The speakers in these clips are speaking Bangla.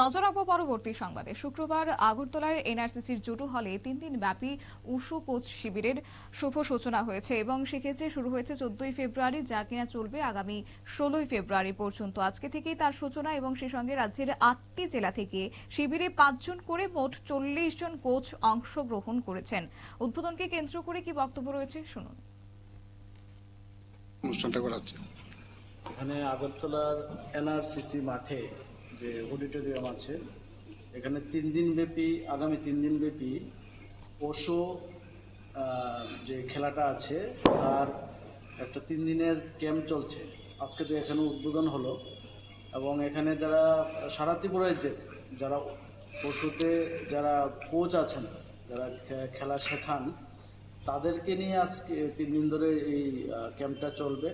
নজর রাখব পরবর্তী সংবাদে। শুক্রবার আগরতলার এনআরসিসির জুটু হলে তিন দিন ব্যাপী উশু কোচ শিবিরের শুভ সূচনা হয়েছে এবং সেক্ষেত্রে শুরু হয়েছে চোদ্দই ফেব্রুয়ারি যা কিনা চলবে আগামী ষোলোই ফেব্রুয়ারি পর্যন্ত। আজকে থেকেই তার সূচনা এবং সেই সঙ্গে রাজ্যের আটটি জেলা থেকে শিবিরে পাঁচজন করে মোট চল্লিশ জন কোচ অংশগ্রহণ করেছেন। উদ্বোধনকে কেন্দ্র করে কি বক্তব্য রয়েছে? শুনুন। অনুষ্ঠানটা করা হচ্ছে। এখানে আগরতলার এনআরসিসি মাঠে যে অডিটোরিয়াম আছে, এখানে তিন দিন ব্যাপী, আগামী তিন দিন ব্যাপী পশু যে খেলাটা আছে, তার একটা তিন দিনের ক্যাম্প চলছে। আজকে তো এখানে উদ্বোধন হলো এবং এখানে যারা সারা ত্রিপুরা রাজ্যের যারা পশুতে যারা কোচ আছেন, যারা খেলা শেখান, তাদেরকে নিয়ে আজকে তিন দিন ধরে এই ক্যাম্পটা চলবে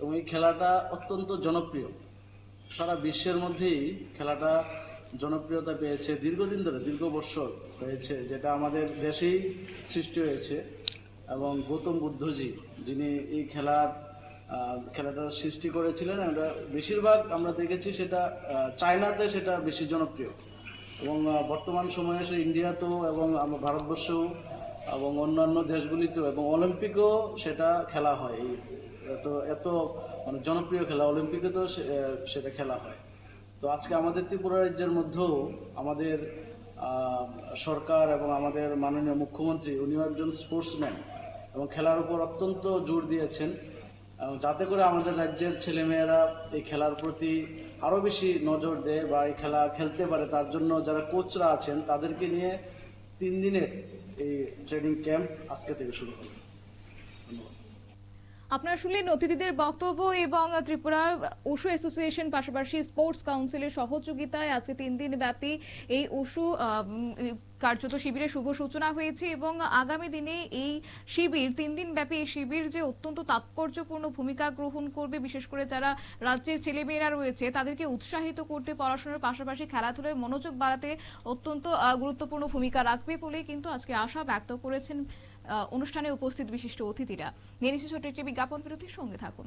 এবং এই খেলাটা অত্যন্ত জনপ্রিয়। সারা বিশ্বের মধ্যেই খেলাটা জনপ্রিয়তা পেয়েছে, দীর্ঘদিন ধরে, দীর্ঘ বছর হয়েছে, যেটা আমাদের দেশেই সৃষ্টি হয়েছে। এবং গৌতম বুদ্ধজি, যিনি এই খেলার খেলাটা সৃষ্টি করেছিলেন, আমরা বেশিরভাগ আমরা দেখেছি সেটা চায়নাতে সেটা বেশি জনপ্রিয়। এবং বর্তমান সময়ে সে ইন্ডিয়াতেও এবং ভারতবর্ষেও এবং অন্যান্য দেশগুলিতেও, এবং অলিম্পিকেও সেটা খেলা হয়। এই এত এত মানে জনপ্রিয় খেলা অলিম্পিকে তো সেটা খেলা হয়। তো আজকে আমাদের ত্রিপুরা রাজ্যের মধ্যেও আমাদের সরকার এবং আমাদের মাননীয় মুখ্যমন্ত্রী, উনিও একজন স্পোর্টসম্যান এবং খেলার উপর অত্যন্ত জোর দিয়েছেন। যাতে করে আমাদের রাজ্যের ছেলেমেয়েরা এই খেলার প্রতি আরও বেশি নজর দেয় বা এই খেলা খেলতে পারে, তার জন্য যারা কোচরা আছেন, তাদেরকে নিয়ে তিন দিনের এই ট্রেনিং ক্যাম্প আজকে থেকে শুরু হবে। আপনারা শুনলেন অতিথিদের বক্তব্য এবং ত্রিপুরা উশু অ্যাসোসিয়েশন পাশাপাশি স্পোর্টস কাউন্সিলের সহযোগিতায় আজকে তিন দিন ব্যাপী এই উশু কার্যত শিবিরের শুভ সূচনা হয়েছে এবং আগামী দিনে এই শিবির তিন দিন ব্যাপী এই শিবির যে অত্যন্ত তাৎপর্যপূর্ণ ভূমিকা গ্রহণ করবে, বিশেষ করে যারা রাজ্যের ছেলেমেয়েরা রয়েছে, তাদেরকে উৎসাহিত করতে, পড়াশোনার পাশাপাশি খেলাধুলায় মনোযোগ বাড়াতে অত্যন্ত গুরুত্বপূর্ণ ভূমিকা রাখবে বলে কিন্তু আজকে আশা ব্যক্ত করেছেন অনুষ্ঠানে উপস্থিত বিশিষ্ট অতিথিরা। নিয়ে ছোট্ট একটি বিজ্ঞাপন বিরতির সঙ্গে থাকুন।